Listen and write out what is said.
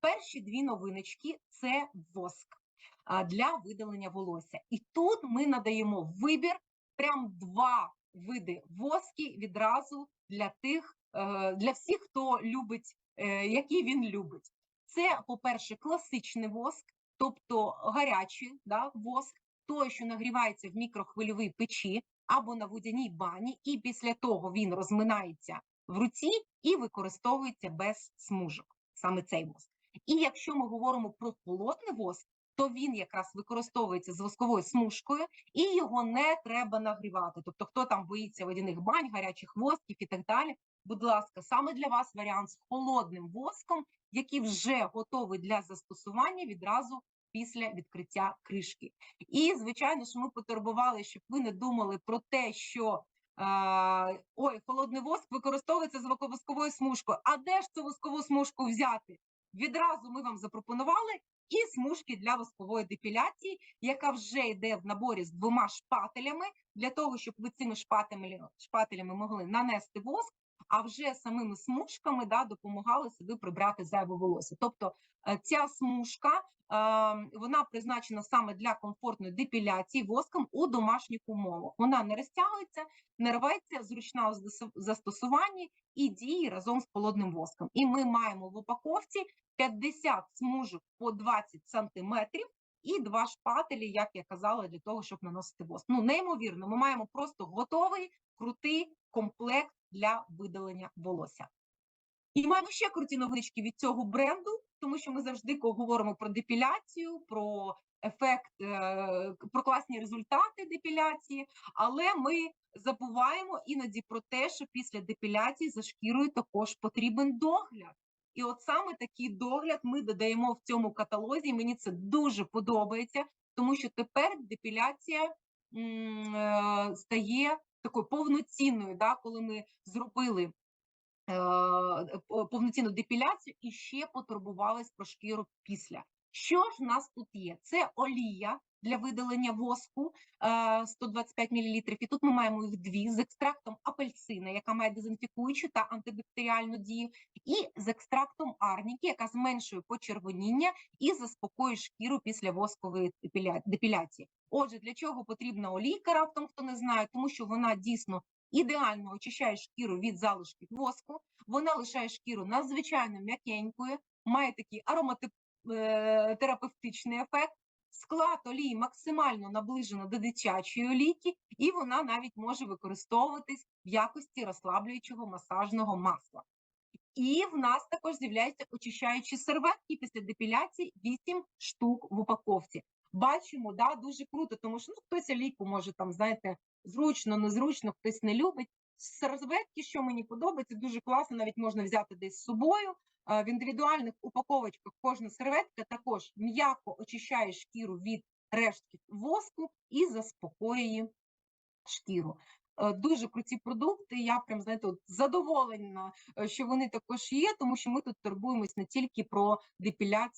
Перші дві новиночки це воск для видалення волосся. І тут ми надаємо вибір прям два види воски відразу для тих, е, для всіх, хто любить, е, які він любить. Це, по-перше, класичний воск, тобто гарячий да, воск, той, що нагрівається в мікрохвильовій печі або на водяній бані, і після того він розминається в руці і використовується без смужок, саме цей воск. І якщо ми говоримо про холодний воск, то він якраз використовується з восковою смужкою, і його не треба нагрівати. Тобто, хто там боїться водяних бань, гарячих восків і так далі. Будь ласка, саме для вас варіант з холодним воском, який вже готовий для застосування відразу після відкриття кришки. І звичайно ж, ми потурбували, щоб ви не думали про те, що е, ой, холодний воск використовується з восковою смужкою. А де ж цю воскову смужку взяти? Відразу ми вам запропонували і смужки для воскової депіляції, яка вже йде в наборі з двома шпателями, для того, щоб ви цими шпателями, шпателями могли нанести воск, а вже самими смужками да, допомагали собі прибрати зайве волосся. Тобто е, ця смужка е, вона призначена саме для комфортної депіляції воском у домашніх умовах. Вона не розтягується, не рветься, зручна у застосу- застосуванні і діє разом з холодним воском. І ми маємо в упаковці 50 смужок по 20 сантиметрів і два шпателі, як я казала, для того, щоб наносити воск. Ну, неймовірно, ми маємо просто готовий крутий комплект для видалення волосся. І маємо ще круті новиночки від цього бренду, тому що ми завжди говоримо про депіляцію, про ефект, е, про класні результати депіляції, але ми забуваємо іноді про те, що після депіляції за шкірою також потрібен догляд. І от саме такий догляд ми додаємо в цьому каталозі. Мені це дуже подобається, тому що тепер депіляція е, стає такою повноцінною, да, коли ми зробили е, повноцінну депіляцію і ще потурбувались про шкіру після. Що ж в нас тут є? Це олія для видалення воску е, 125 мл. І тут ми маємо їх дві з екстрактом апельсина, яка має дезінфікуючу та антибактеріальну дію, і з екстрактом арніки, яка зменшує почервоніння і заспокоює шкіру після воскової депіляції. Отже, для чого потрібна олійка, раптом хто не знає, тому що вона дійсно ідеально очищає шкіру від залишків воску, вона лишає шкіру надзвичайно м'якенькою, має такий ароматерапевтичний ефект. Склад олії максимально наближено до дитячої олійки, і вона навіть може використовуватись в якості розслаблюючого масажного масла. І в нас також з'являються очищаючі серветки після депіляції 8 штук в упаковці. Бачимо, да, дуже круто, тому що ну, хтось олійку може там, знаєте, зручно, незручно, хтось не любить. Серветки, що мені подобається, дуже класно, навіть можна взяти десь з собою. В індивідуальних упаковочках кожна серветка також м'яко очищає шкіру від рештків воску і заспокоює шкіру. Е, Дуже круті продукти. Я прям знаєте, от задоволена, е, що вони також є, тому що ми тут турбуємось не тільки про депіляцію.